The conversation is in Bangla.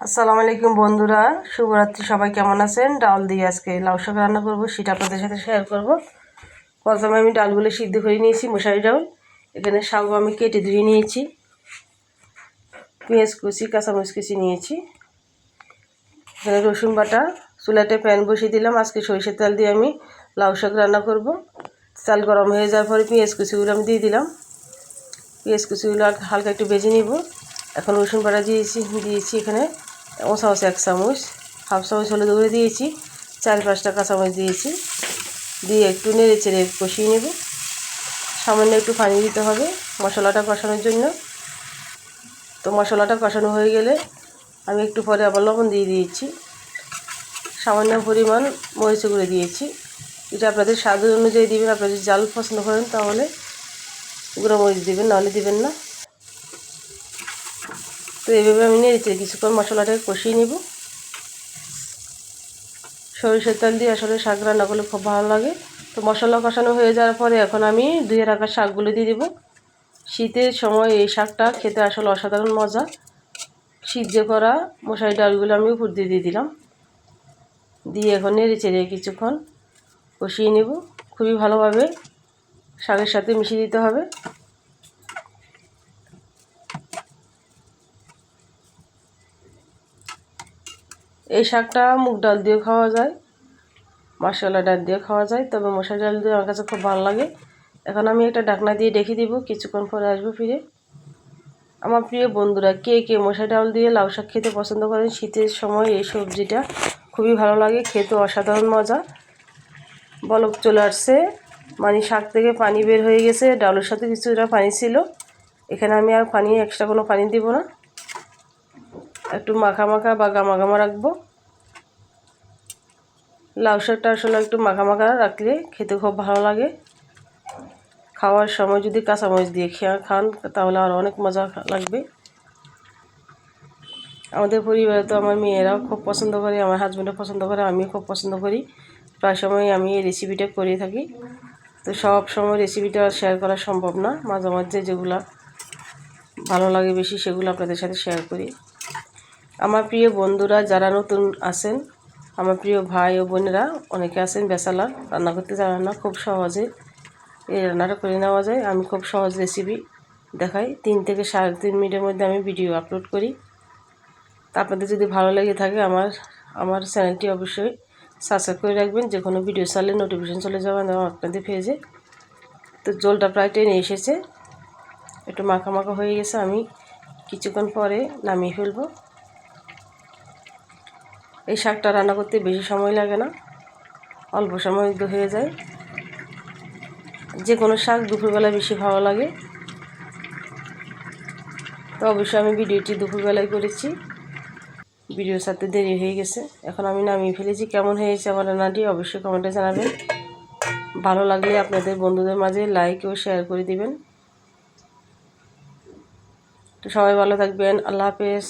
আসসালামু আলাইকুম বন্ধুরা, শুভরাত্রি, সবাই কেমন আছেন? ডাল দিয়ে আজকে লাউ শাক রান্না করব, সেটা আপনাদের সাথে শেয়ার করব। প্রথমে আমি ডালগুলো সিদ্ধ করে নিয়েছি, মশারি ডাল। এখানে শাক আমি কেটে ধুয়ে নিয়েছি। পেঁয়াজ কুচি, কাঁচামরিচ কুচি নিয়েছি। এখানে রসুন বাটা, চুলাতে প্যান বসিয়ে দিলাম। আজকে সরিষার তেল দিয়ে আমি লাউ শাক রান্না করব। চাল গরম হয়ে যাওয়ার পরে পেঁয়াজ কুচিগুলো আমি দিয়ে দিলাম। পেঁয়াজ কুচিগুলো হালকা একটু বেজে নিব। এখন রসুন বাটা দিয়েছি দিয়েছি এখানে ওসা ওসা এক চামচ, হাফ চামচ হলুদ গুঁড়ো দিয়েছি, চার পাঁচটা কাঁচামচ দিয়েছি। দিয়ে একটু নেড়ে চেড়ে কষিয়ে নেব। সামান্য একটু পানি দিতে হবে মশলাটা কষানোর জন্য। তো মশলাটা কষানো হয়ে গেলে আমি একটু পরে আবার লবণ দিয়ে দিয়েছি। সামান্য পরিমাণ মরিচ গুঁড়ো দিয়েছি। এটা আপনাদের স্বাদ অনুযায়ী দেবেন আপনারা যদি জাল পছন্দ করেন তাহলে গুঁড়ো মরিচ দেবেন, নাহলে দেবেন না। তো এইভাবে আমি নেড়েছি কিছুক্ষণ মশলাটাকে কষিয়ে নিব। সরিষার তেল দিয়ে আসলে শাক রান্না করলে খুব ভালো লাগে। তো মশলা কষানো হয়ে যাওয়ার পরে এখন আমি ধুয়ে রাখা শাকগুলো দিয়ে দেবো। শীতের সময় এই শাকটা খেতে আসলে অসাধারণ মজা। সিদ্ধ করা মশারি ডালগুলো আমি উপর দিয়ে দিয়ে দিলাম। দিয়ে এখন নেড়ে চেড়ে কিছুক্ষণ কষিয়ে নেব। খুবই ভালোভাবে শাকের সাথে মিশিয়ে দিতে হবে। এই শাকটা মুগ ডাল দিয়ে খাওয়া যায়। মশলা ডাল দিয়ে খাওয়া যায়। তবে মশলা ডাল দিয়ে আমার কাছে খুব ভালো লাগে। এখন আমি একটা ডাকনা দিয়ে ডেকে দিব, কিছুক্ষণ পরে আসব ফিরে। আমার প্রিয় বন্ধুরা, কে কে মশা ডাল দিয়ে লাউ শাক খেতে পছন্দ করেন? শীতের সময় এই সবজিটা খুবই ভালো লাগে, খেতে অসাধারণ মজা। বলক চলে আসছে। মানে শাক থেকে পানি বের হয়ে গেছে। ডালের সাথে কিছুটা পানি ছিল। এখানে আমি আর পানি এক্সট্রা কোনো পানি দিব না। একটু মাখা মাখা বা গামা গামা রাখব। লাউ শাকটা আসলে একটু মাখা মাখা রাখলে খেতে খুব ভালো লাগে। খাওয়ার সময় যদি কাঁচামরিচ দিয়ে খেয়া খান, তাহলে আর অনেক মজা লাগবে। আমাদের পরিবারে তো আমার মেয়েরাও খুব পছন্দ করে, আমার হাজব্যান্ডও পছন্দ করে, আমিও খুব পছন্দ করি। প্রায় সময় আমি এই রেসিপিটা করে থাকি। তো সব সময় রেসিপিটা শেয়ার করা সম্ভব না। মাঝে মাঝে যেগুলো ভালো লাগে বেশি, সেগুলো আপনাদের সাথে শেয়ার করি। আমার প্রিয় বন্ধুরা যারা নতুন আছেন, আমার প্রিয় ভাই ও বোনেরা, অনেকে আছেন বেসালার রান্না করতে জানেন না, খুব সহজে এই রান্নাটা করে নেওয়া যায়। আমি খুব সহজ রেসিপি দেখাই। তিন থেকে সাড়ে তিন মিনিটের মধ্যে আমি ভিডিও আপলোড করি। তা আপনাদের যদি ভালো লেগে থাকে, আমার আমার চ্যানেলটি অবশ্যই সাবস্ক্রাইব করে রাখবেন। যে কোনো ভিডিও চালে নোটিফিকেশান চলে যাবেন আপনাদের পেজে তো জলটা প্রায় টেনে এসেছে। একটু মাখা মাখা হয়ে গেছে, আমি কিছুক্ষণ পরে নামিয়ে ফেলব। এই শাকটা রান্না করতে বেশি সময় লাগে না। অল্প সময় হয়ে যায়। যে কোনো শাক দুপুরবেলা বেশি ভালো লাগে। তো অবশ্যই আমি ভিডিওটি দুপুরবেলায় করেছি। ভিডিওর সাথে দেরি হয়ে গেছে। এখন আমি নামিয়ে ফেলেছি। কেমন হয়েছে আমার রান্নাটি অবশ্যই কমেন্টে জানাবেন। ভালো লাগলে আপনাদের বন্ধুদের মাঝে লাইক ও শেয়ার করে দিবেন। তো সবাই ভালো থাকবেন। আল্লাহ হাফেজ।